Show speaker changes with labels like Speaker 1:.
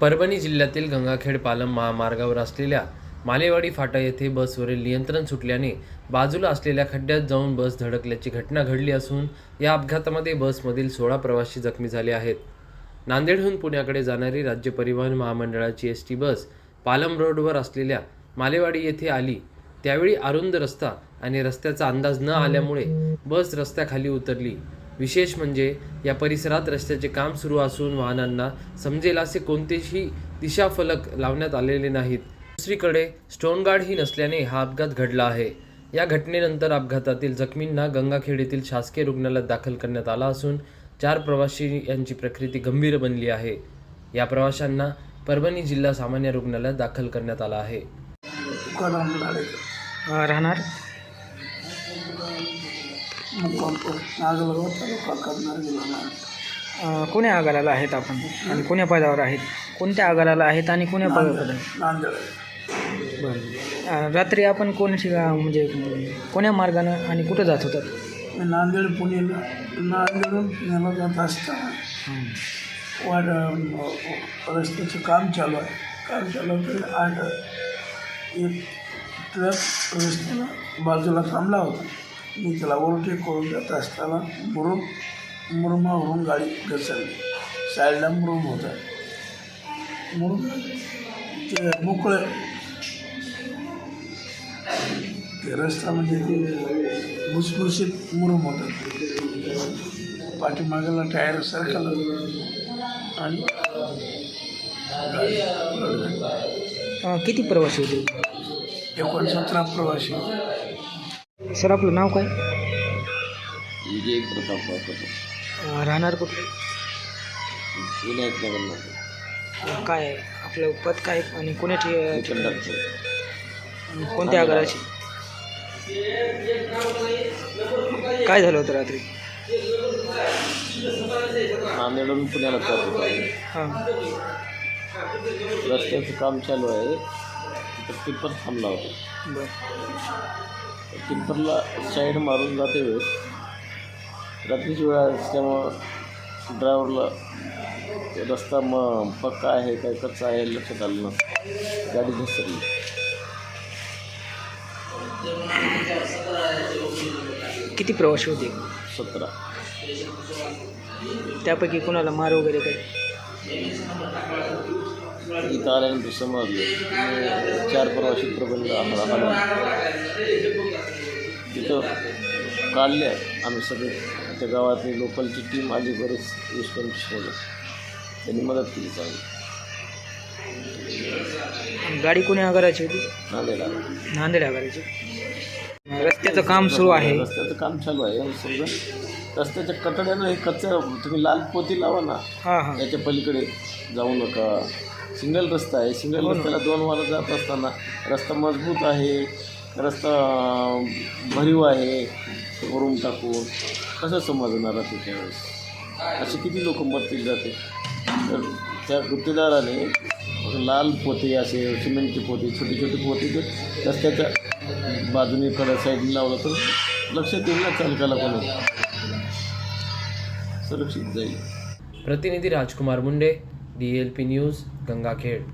Speaker 1: परभणी जिल्ह्यातील गंगाखेड पालम महामार्गावर असलेल्या मालेवाडी फाटा येथे बसवरील नियंत्रण सुटल्याने बाजूला असलेल्या खड्ड्यात जाऊन बस धडकल्याची घटना घडली असून या अपघातामध्ये बसमधील सोळा प्रवासी जखमी झाले आहेत. नांदेडहून पुण्याकडे जाणारी राज्य परिवहन महामंडळाची एस टी बस पालम रोडवर असलेल्या मालेवाडी येथे आली. त्यावेळी अरुंद रस्ता आणि रस्त्याचा अंदाज न आल्यामुळे बस रस्त्याखाली उतरली. विशेष म्हणजे या परिसरात रस्त्याचे काम सुरू असून वाहनांना समजेल असे कोणतेही दिशाफलक लावण्यात आलेले नाहीत. दुसरीकडे स्टोनगार्ड ही नसल्याने हा अपघात घडला आहे. या घटनेनंतर अपघातातील जखमींना गंगाखेड येथील शासकीय रुग्णालयात दाखल करण्यात आला असून चार प्रवासी यांची प्रकृती गंभीर बनली आहे. या प्रवाशांना परभणी जिल्हा सामान्य रुग्णालयात दाखल करण्यात आला आहे.
Speaker 2: राहणार
Speaker 3: मुक्काम नागलगाव तालुका करणार जिल्हा
Speaker 2: अ, कोण्या आगाराला आहेत आपण? आणि कोण्या पदावर आहेत? कोणत्या आगाराला आहेत आणि कोण्या पदावर आहेत?
Speaker 3: नांदेड
Speaker 2: बरं. अ, रात्री आपण कोणशी म्हणजे कोण्या मार्गानं आणि कुठं जात होतात?
Speaker 3: मी नांदेड पुणेला नांदेडून पुण्याला जात असताना
Speaker 2: हं.
Speaker 3: वाट रस्त्याचं काम चालू आहे. काम चालू आहे. आठ एक ट्रक रस्त्याला बाजूला थांबला होता. मी त्याला ओव्हरटेक करून जात असताना मुरुम मुरुमावरून गाडी घसरली. साईडला मुरुम होता. मुरुम ते मोकळं. ते रस्ता म्हणजे ते भुसभुशीत मुरुम होतं. पाठीमागाला टायर सरकलं आणि
Speaker 2: किती प्रवासी होते?
Speaker 3: एकोणसतरा प्रवासी
Speaker 2: सर आपलं नाव काय?
Speaker 4: विजय प्रताप
Speaker 2: अ, राहणार कुठले
Speaker 4: विनायक नगर
Speaker 2: अ, काय आहे? आपलं पद काय आणि कोण्या ठि-
Speaker 4: कंडक्टर.
Speaker 2: कोणत्या आगाराची? काय झालं होतं रात्री?
Speaker 4: नांदेडून पुण्याला चालू होता.
Speaker 2: हां.
Speaker 4: रस्त्याचं काम चालू आहे. तिथं टिप्पर थांबला होता.
Speaker 2: बरं.
Speaker 4: टिप्परला साईड मारून जाते वेळेस रात्रीची वेळ असल्यामुळं ड्रायव्हरला रस्ता मग पक्का आहे काय कच्चा आहे लक्षात आलं नसतं. गाडी घसरली.
Speaker 2: किती प्रवासी होते?
Speaker 4: सतरा.
Speaker 2: त्यापैकी कोणाला मार वगैरे काही?
Speaker 4: इथं आल्यानंतर समजलं चार प्रवासी प्रबंध आम्हाला तिथं काढले आम्ही सगळे. त्या गावातली लोकलची टीम आली बरेच वीस पंचवीस मुलं त्यांनी मदत केली चांगली.
Speaker 2: गाडी कोण्या आगाराची होती?
Speaker 4: नांदेडला.
Speaker 2: नांदेड आगाराची. रस्त्याचं काम सुरू आहे.
Speaker 4: रस्त्याचं काम चालू आहे आणि समजा रस्त्याच्या कटड्यानं हे कच्चं तुम्ही लाल पोती लावा ना.
Speaker 2: हां हां.
Speaker 4: याच्या पलीकडे जाऊ नका. सिंगल रस्ता आहे. सिंगल रस्त्याला दोन वाला जात असताना रस्ता मजबूत आहे रस्ता भरीव आहे वरून टाकून. कसं समजणार आहे त्यावेळेस? असे किती लोक मरतील जाते? तर त्या गुत्तेदाराने लाल पोते असे सिमेंटचे पोते छोटे छोटे पोते ते रस्त्याच्या बाजूने कडे साईडने लावलं तर लक्षात येईल ना चालकाला पण सुरक्षित जाईल.
Speaker 1: प्रतिनिधी Rajkumar Munde D L P news Gangakhed